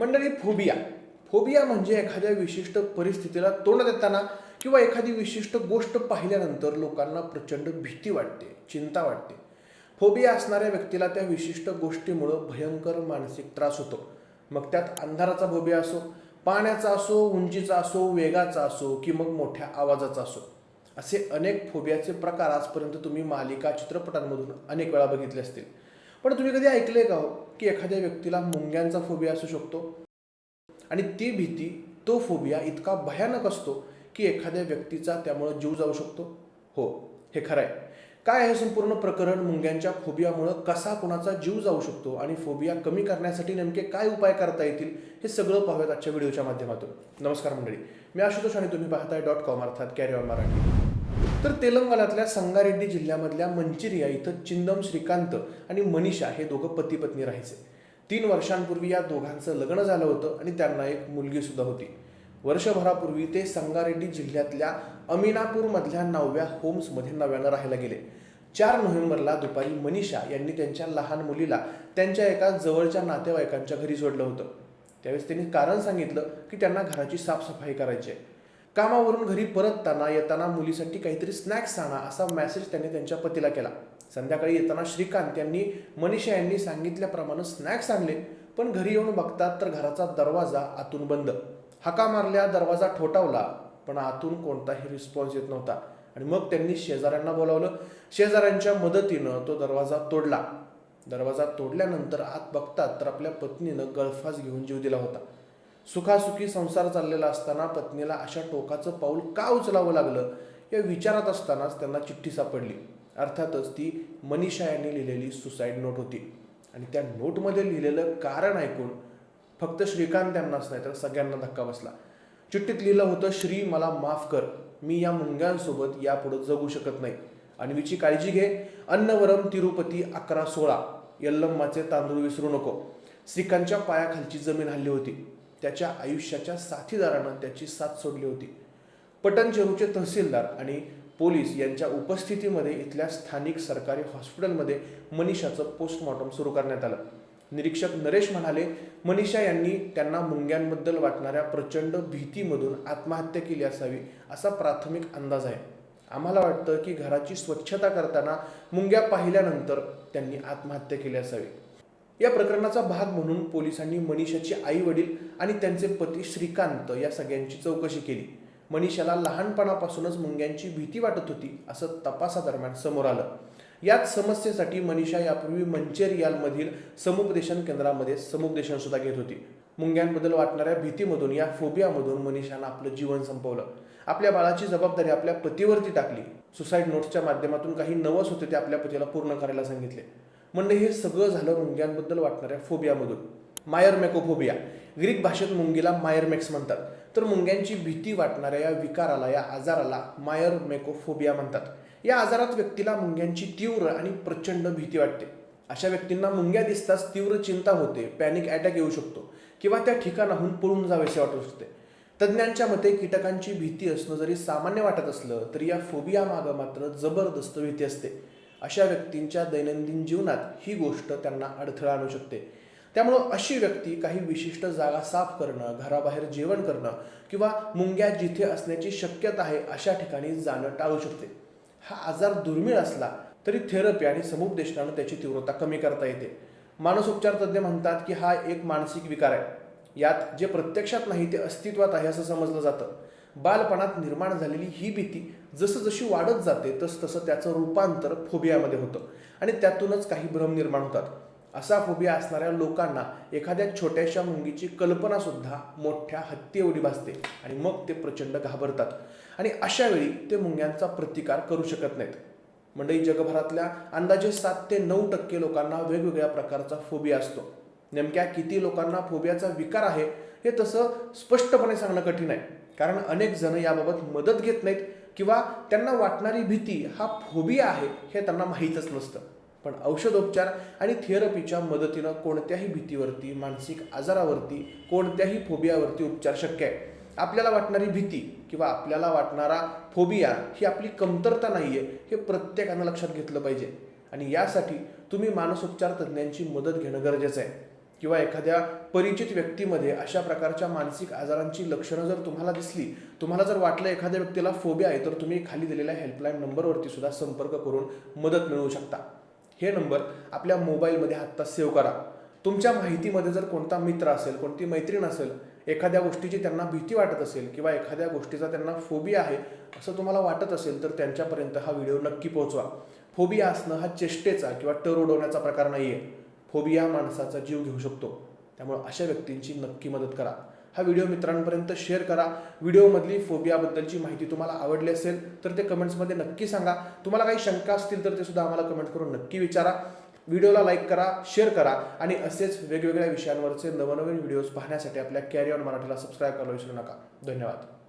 मंडळी phobia. Phobia म्हणजे एखाद्या विशिष्ट परिस्थितीला तोंड देताना किंवा एखादी विशिष्ट गोष्ट पाहिल्यानंतर लोकांना प्रचंड भीती वाटते चिंता वाटते. फोबिया असणाऱ्या व्यक्तीला त्या विशिष्ट गोष्टीमुळं भयंकर मानसिक त्रास होतो. मग त्यात अंधाराचा फोबिया असो पाण्याचा असो उंचीचा असो वेगाचा असो की मग मोठ्या आवाजाचा असो. असे अनेक फोबियाचे प्रकार आजपर्यंत तुम्ही मालिका चित्रपटांमधून अनेक वेळा बघितले असतील. पण तुम्ही कधी ऐकले का हो की एखाद्या व्यक्तीला मुंग्यांचा फोबिया असू शकतो? आणि ती भीती तो फोबिया इतका भयानक असतो की एखाद्या व्यक्तीचा त्यामुळं जीव जाऊ शकतो? हो हे खरं आहे काय आहे संपूर्ण प्रकरण? मुंग्यांच्या फोबियामुळं कसा कोणाचा जीव जाऊ शकतो? आणि फोबिया कमी करण्यासाठी नेमके काय उपाय करता येतील? हे सगळं पाहूयात आजच्या व्हिडिओच्या माध्यमातून. नमस्कार मंडळी. मी आशुतोष आणि तुम्ही पाहताय डॉट कॉम अर्थात कॅरी ऑन मराठी. तर तेलंगणातल्या संगारेड्डी जिल्ह्यामधल्या मंचिरिया इथं चिंदम श्रीकांत आणि मनीषा हे दोघं पती पत्नी राहायचे. तीन वर्षांपूर्वी या दोघांचं लग्न झालं होतं आणि त्यांना एक मुलगी सुद्धा होती. वर्षभरापूर्वी ते संगारेड्डी जिल्ह्यातल्या अमिनापूरमधल्या नवव्या होम्समध्ये नव्यानं राहायला गेले. चार नोव्हेंबरला दुपारी मनीषा यांनी त्यांच्या लहान मुलीला त्यांच्या एका जवळच्या नातेवाईकांच्या घरी सोडलं होतं. त्यावेळेस त्यांनी कारण सांगितलं की त्यांना घराची साफसफाई करायची आहे. कामावरून घरी परतताना येताना मुलीसाठी काहीतरी स्नॅक्स आणा असा मेसेज त्यांनी त्यांच्या पतीला केला. संध्याकाळी येताना श्रीकांत यांनी मनीषा यांनी सांगितल्याप्रमाणे स्नॅक्स आणले. पण घरी येऊन बघतात तर घराचा दरवाजा आतून बंद. हाका मारल्या दरवाजा ठोठावला पण आतून कोणताही रिस्पॉन्स येत नव्हता. आणि मग त्यांनी शेजाऱ्यांना बोलावलं. शेजाऱ्यांच्या मदतीनं तो दरवाजा तोडला. दरवाजा तोडल्यानंतर आत बघतात तर आपल्या पत्नीनं गळफास घेऊन जीव दिला होता. सुखासुखी संसार चाललेला असताना पत्नीला अशा टोकाचं पाऊल का उचलावं लागलं? या विचारात असतानाच त्यांना चिठ्ठी सापडली. अर्थातच ती मनीषा यांनी लिहिलेली सुसाईड नोट होती. आणि त्या नोटमध्ये लिहिलेलं कारण ऐकून फक्त श्रीकांत यांनाच नाही तर सगळ्यांना धक्का बसला. चिठ्ठीत लिहिलं होतं श्री मला माफ कर. मी या मुंग्यांसोबत यापुढे जगू शकत नाही. अन्वीची काळजी घे. अन्नवरम तिरुपती अकरा सोळा. यल्लम्माचे तांदूळ विसरू नको. श्रीकांतच्या पायाखालची जमीन हल्ली होती. त्याच्या आयुष्याच्या साथीदारानं त्याची साथ सोडली होती. पटनचेरूचे तहसीलदार आणि पोलीस यांच्या उपस्थितीमध्ये इथल्या स्थानिक सरकारी हॉस्पिटलमध्ये मनीषाचं पोस्टमॉर्टम सुरू करण्यात आलं. निरीक्षक नरेश म्हणाले मनीषा यांनी त्यांना मुंग्यांबद्दल वाटणाऱ्या प्रचंड भीतीमधून आत्महत्या केली असावी असा प्राथमिक अंदाज आहे. आम्हाला वाटतं की घराची स्वच्छता करताना मुंग्या पाहिल्यानंतर त्यांनी आत्महत्या केली असावी. या प्रकरणाचा भाग म्हणून पोलिसांनी मनीषाची आई वडील आणि त्यांचे पती श्रीकांत या सगळ्यांची चौकशी केली. मनीषाला लहानपणापासूनच मुंग्यांची भीती वाटत होती असं तपासादरम्यान समोर आलं. याच समस्येसाठी मनीषा यापूर्वी मंचेरियालमधील समुपदेशन केंद्रामध्ये समुपदेशन सुद्धा घेत होती. मुंग्यांबद्दल वाटणाऱ्या भीतीमधून या फोबियामधून मनीषानं आपलं जीवन संपवलं. आपल्या बाळाची जबाबदारी आपल्या पतीवरती टाकली. सुसाईड नोट्सच्या माध्यमातून काही नवस होते ते आपल्या पतीला पूर्ण करायला सांगितले. म्हणणं हे सगळं झालं मुंग्यांबद्दल वाटणाऱ्या फोबियामधून. मायर मेकोफोबिया ग्रीक भाषेत मुंगीला मायरमेक्स म्हणतात. तर मुंग्यांची भीती वाटणाऱ्या या विकाराला या आजाराला मायर मेकोफोबिया म्हणतात. या आजारात व्यक्तीला मुंग्यांची तीव्र आणि प्रचंड भीती वाटते. अशा व्यक्तींना मुंग्या दिसताच तीव्र चिंता होते पॅनिक अटॅक येऊ शकतो किंवा त्या ठिकाणाहून पळून जावेसे वाटू शकते. तज्ज्ञांच्या मते कीटकांची भीती असणं जरी सामान्य वाटत असलं तरी या फोबिया मागं मात्र जबरदस्त भीती असते. अशा व्यक्तींच्या दैनंदिन जीवनात ही गोष्ट त्यांना अडथळा आणू शकते. त्यामुळं अशी व्यक्ती काही विशिष्ट जागा साफ करणं घराबाहेर जेवण करणं किंवा मुंग्या जिथे असण्याची शक्यता आहे अशा ठिकाणी जाणं टाळू शकते. हा आजार दुर्मिळ असला तरी थेरपी आणि समुपदेशनानं त्याची तीव्रता कमी करता येते. मानसोपचार तज्ज्ञ म्हणतात की हा एक मानसिक विकार आहे. यात जे प्रत्यक्षात नाही ते अस्तित्वात आहे असं समजलं जातं. बालपणात निर्माण झालेली ही भीती जसं जशी वाढत जाते तस तसं त्याचं रूपांतर फोबियामध्ये होतं आणि त्यातूनच काही भ्रम निर्माण होतात. असा फोबिया असणाऱ्या लोकांना एखाद्या छोट्याशा मुंगीची कल्पना सुद्धा मोठ्या हत्ती एवढी भासते आणि मग ते प्रचंड घाबरतात आणि अशा वेळी ते मुंग्यांचा प्रतिकार करू शकत नाहीत. मंडळी जगभरातल्या अंदाजे सात ते नऊ टक्के लोकांना वेगवेगळ्या प्रकारचा फोबिया असतो. नेमक्या किती लोकांना फोबियाचा विकार आहे हे तसं स्पष्टपणे सांगणं कठीण आहे. कारण अनेक जण याबाबत मदत घेत नाहीत किंवा त्यांना वाटणारी भीती हा फोबिया आहे हे त्यांना माहीतच नसतं. पण औषधोपचार आणि थेरपीच्या मदतीनं कोणत्याही भीतीवरती मानसिक आजारावरती कोणत्याही फोबियावरती उपचार शक्य आहे. आपल्याला वाटणारी भीती किंवा आपल्याला वाटणारा फोबिया ही आपली कमतरता नाही आहे हे प्रत्येकानं लक्षात घेतलं पाहिजे. आणि यासाठी तुम्ही मानसोपचार तज्ज्ञांची मदत घेणं गरजेचं आहे. किंवा एखाद्या परिचित व्यक्तीमध्ये अशा प्रकारच्या मानसिक आजारांची लक्षणं जर तुम्हाला दिसली तुम्हाला जर वाटलं एखाद्या व्यक्तीला फोबिया आहे तर तुम्ही खाली दिलेल्या हेल्पलाईन नंबरवरती सुद्धा संपर्क करून मदत मिळवू शकता. हे नंबर आपल्या मोबाईलमध्ये आत्ता सेव्ह करा. तुमच्या माहितीमध्ये जर कोणता मित्र असेल कोणती मैत्रीण असेल एखाद्या गोष्टीची त्यांना भीती वाटत असेल किंवा एखाद्या गोष्टीचा त्यांना फोबिया आहे असं तुम्हाला वाटत असेल तर त्यांच्यापर्यंत हा व्हिडिओ नक्की पोहोचवा. फोबिया असणं हा चेष्टेचा किंवा टर उडवण्याचा प्रकार नाही आहे फोबिया माणसाचा जीव घेऊ शकतो. त्यामुळे अशा व्यक्तींची नक्की मदत करा. हा व्हिडिओ मित्रांपर्यंत शेअर करा. व्हिडिओमधली फोबियाबद्दलची माहिती तुम्हाला आवडली असेल तर ते कमेंट्समध्ये नक्की सांगा. तुम्हाला काही शंका असतील तर ते सुद्धा आम्हाला कमेंट करून नक्की विचारा. व्हिडिओला लाईक करा शेअर करा आणि असेच वेगवेगळ्या विषयांवरचे नवनवीन व्हिडिओज पाहण्यासाठी आपल्या कॅरी ऑन मराठीला सबस्क्राईब करायला विसरू नका. धन्यवाद.